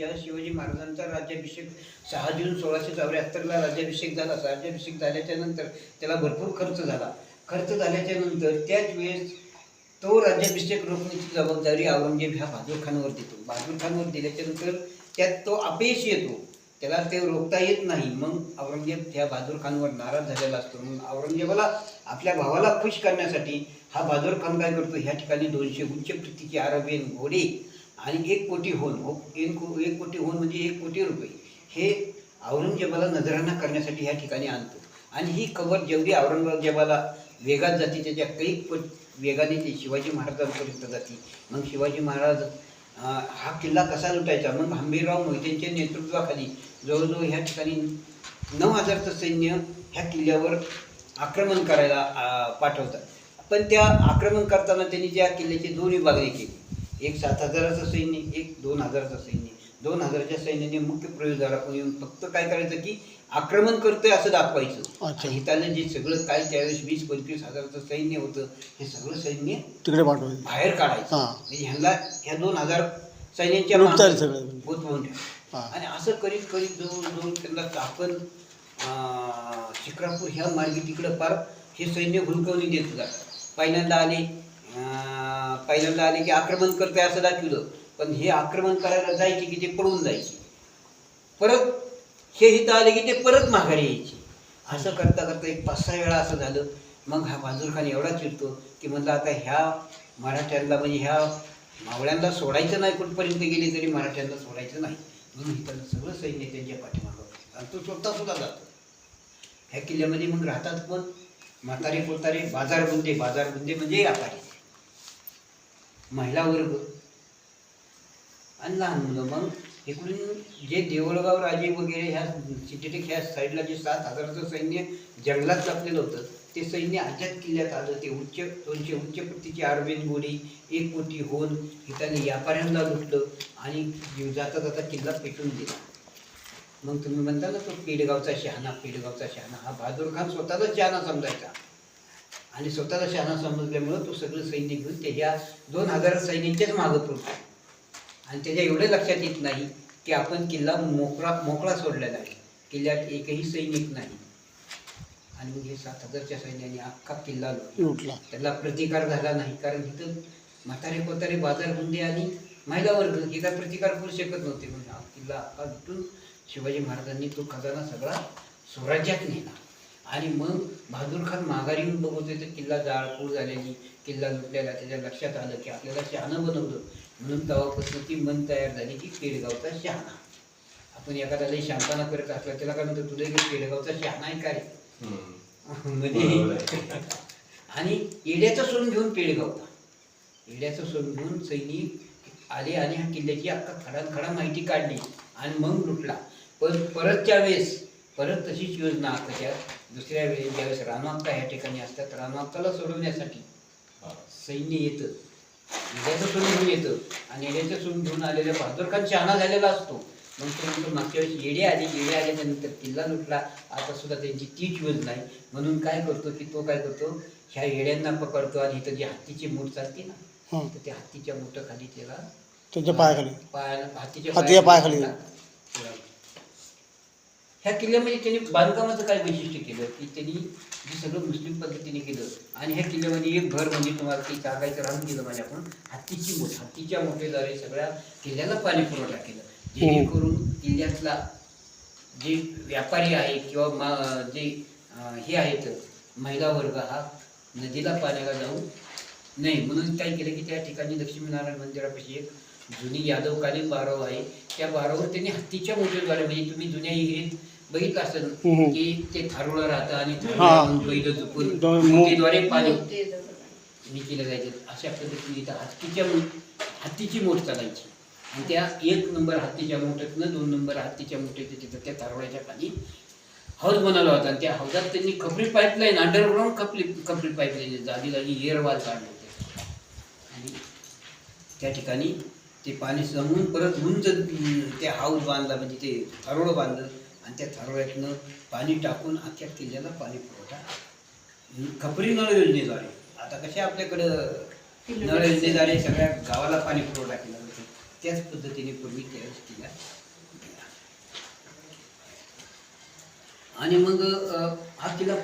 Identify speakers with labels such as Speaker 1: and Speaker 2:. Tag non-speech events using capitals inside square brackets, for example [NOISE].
Speaker 1: ज्या शिवाजी महाराजांचा राज्याभिषेक सहा जून सोळाशे चौऱ्याहत्तरला राज्याभिषेक झाला. राज्याभिषेक झाल्याच्यानंतर त्याला भरपूर खर्च झाला. खर्च झाल्याच्यानंतर त्याच वेळेस तो राज्याभिषेक रोखण्याची जबाबदारी औरंगजेब ह्या बहादूर खानवर देतो बहादूर खानवर दिल्याच्या नंतर त्यात तो अपयश येतो. त्याला ते रोखता येत नाही. मग औरंगजेब ह्या बहादूर खानवर नाराज झालेला असतो. मग औरंगजेबाला आपल्या भावाला खुश करण्यासाठी हा बहादूर खान काय करतो? ह्या ठिकाणी दोनशे उच्च प्रतीची आरबेन घोडे आणि एक कोटी होन हो एक को- एक कोटी होन म्हणजे एक कोटी रुपये हे औरंगजेबाला नजराणा करण्यासाठी ह्या ठिकाणी आणतो. आणि ही कबर जेवढी औरंगजेबाला वेगात जाते त्याच्या कैक पट वेगाने ती शिवाजी महाराजांपर्यंत जाते. मग शिवाजी महाराज हा किल्ला कसा लुटायचा? मग हंबीरराव मोहितेंच्या नेतृत्वाखाली जवळजवळ ह्या ठिकाणी नऊ हजारचं सैन्य ह्या किल्ल्यावर आक्रमण करायला पाठवतात. पण त्या आक्रमण करताना त्यांनी त्या किल्ल्याचे दोन विभागणी केली. एक सात हजाराचं सैन्य एक दोन हजाराचं सैन्य. दोन हजाराच्या सैन्याने मुख्य प्रयोजनाकडून येऊन फक्त काय करायचं की आक्रमण करतोय असं दाखवायचं. इथलं जे सगळं काय त्यावेळेस वीस पंचवीस हजाराचं सैन्य होतं हे सगळं सैन्य
Speaker 2: तिकडे पाठवायचे.
Speaker 1: बाहेर काढायचं. म्हणजे ह्यांना ह्या दोन हजार सैन्यांच्या. गुंतवून ठेवा
Speaker 2: हां.
Speaker 1: आणि असं करीत करीत जवळ जवळ त्यांना चाकण शिक्रापूर ह्या मार्गे तिकडं पार हे सैन्य हुलकवणी देत जातात पहिल्यांदा आले पहिल्यांदा आले की आक्रमण करते असं दाखवलं. पण हे आक्रमण करायला जायचे की ते पळून जायचे. परत हे इथं आले की ते परत माघारी यायचे. असं करता करता एक पाच सहा वेळा असं झालं. मग हा माजूर खान एवढा चिडतो की म्हणलं आता ह्या मराठ्यांना म्हणजे ह्या मावळ्यांना सोडायचं नाही कुठपर्यंत गेले तरी मराठ्यांना सोडायचं नाही. म्हणून इथं सगळं सैन्य त्यांच्या पाठीमागं आणि तो स्वतः सुद्धा जातो. ह्या किल्ल्यामध्ये मग राहतात पण म्हातारे पोतारे बाजारबुंदे बाजारबुंदे म्हणजे व्यापारी. महिला वर्ग. आणि लहान मुलं मग इकडून जे देवळगाव राजे वगैरे ह्या सिटीटेक ह्या साईडला जे सात हजाराचं सैन्य जंगलात लपलेलं होतं ते सैन्य आझाद किल्ल्यात आलं. ते उच्च दोनशे उच्च पट्टीची आरबेन गोडी एक कोटी होऊन हिताने व्यापाऱ्यांना लुटलं आणि जाता जाता किल्ला पेटून दिला. मग तुम्ही म्हणता ना तो पेडगावचा शहाणा पेडगावचा शहाणा हा बहादूर खान स्वतःचा शहाणा समजायचा. आणि स्वतःला शहाणा समजल्यामुळं तो सगळं सैन्य घेऊन त्याच्या दोन हजार सैन्याच्याच मागं पडतो. आणि त्याच्या एवढं लक्षात येत नाही की आपण किल्ला मोकळा मोकळा सोडलेला आहे किल्ल्यात एकही सैनिक नाही. आणि मग हे सात हजारच्या सैन्याने अख्खा किल्ला लुटला. त्याला प्रतिकार झाला नाही. कारण इथं म्हातारे कोतारे बाजार बुंदे आणि महिला वर्ग हे काय प्रतिकार करू शकत नव्हते. म्हणजे हा किल्ला अख्खा लुटून शिवाजी महाराजांनी तो खजाना सगळा स्वराज्यात नेला. आणि मग बहादूर खान माघारी येऊन बघतोय तर किल्ला जाळपोळ झालेली किल्ला लुटलेला त्याच्या लक्षात आलं की आपल्याला शहाणं बनवलं. म्हणून तेव्हापासून ती मन तयार झाली की पेडगावचा शहाणा. आपण एखादा लई शांतपणा करत असला त्याला काय म्हणतो तुला एक पेडगावचा शहाणा आहे का रे? [LAUGHS] म्हणजे [LAUGHS] आणि येड्याचं सोन घेऊन पेडगावला. येड्याचं सोन घेऊन सैनिक आले आणि ह्या किल्ल्याची अख्खा खडानखडा माहिती काढली आणि मग लुटला. पण परतच्या वेळेस परत तशीच योजना आखाच्या दुसऱ्या वेळेस ज्यावेळेस रानवाक्का ह्या ठिकाणी असतात रानवाक्काला सोडवण्यासाठी सैन्य येतं. येड्याचं सोन घेऊन येतं. आणि येड्याचं सोन घेऊन आलेल्या बहादूर खान शहाणा झालेला असतो. मग तो म्हणतो मागच्या वेळेस येडे आले येडे आल्याच्यानंतर किल्ला लुटला. आता सुद्धा त्यांची तीच योजना आहे म्हणून काय करतो की तो काय करतो ह्या येड्यांना पकडतो आणि इथं जी हत्तीची मूठ चालते ना
Speaker 2: हां.
Speaker 1: तर त्या हत्तीच्या मूठाखाली त्याला
Speaker 2: त्यांच्या पायाखाली.
Speaker 1: पायाला हत्तीच्या
Speaker 2: हत्तीच्या पायाखाली.
Speaker 1: ह्या किल्ल्यामध्ये म्हणजे त्यांनी बांधकामाचं काय वैशिष्ट्य केलं? की त्यांनी जे सगळं मुस्लिम पद्धतीने केलं आणि ह्या किल्ल्यामध्ये एक घर म्हणजे तुम्हाला ते सांगायचं राहून गेलं म्हणजे आपण हत्तीची मोठ हत्तीच्या मोठेद्वारे सगळ्या किल्ल्याला पाणी पुरवठा केला. जेणेकरून किल्ल्यातला जे व्यापारी आहे किंवा मा जे हे आहेत महिला वर्ग हा नदीला पाण्याला जाऊ नाही म्हणून काय केलं की त्या ठिकाणी लक्ष्मीनारायण मंदिरापाशी एक जुनी यादवकालीन बारव आहे. त्या बारावर त्यांनी हत्तीच्या मोठेद्वारे म्हणजे तुम्ही जुन्या विहिरीत बघितलं असेल. की ते थारोळं राहतं आणि
Speaker 2: हा.
Speaker 1: बैल झुकून
Speaker 2: दोन मो-
Speaker 1: मोठेद्वारे पाणी हे केलं जायचं. अशा पद्धतीने इथं हत्तीच्या हत्तीची मोठ चालायची. आणि त्या एक नंबर हत्तीच्या मोठ्यातनं दोन नंबर हत्तीच्या मोठ्याच्या तिथं त्या तारवड्याच्या खाली हौद बनवला होता. आणि त्या हौदात त्यांनी खपरी पाईपलाईन अंडरग्राऊंड खपली खपरी पाईपलाईन जागी जागी एअरवाल काढले होते. आणि त्या ठिकाणी ते पाणी जमून परत उंच अं, ते हाऊस बांधला म्हणजे ते थारोळं बांधलं. आणि त्या थारोळ्यातनं पाणी टाकून अख्ख्या किल्ल्याला पाणी पुरवठा खपरी नळ योजनेद्वारे. आता कसे आपल्याकडं नळ योजनेद्वारे सगळ्या गावाला पाणी पुरवठा केला जातो. त्याच पद्धतीने पूर्वी त्या किल्ला आणि मग हा किल्ला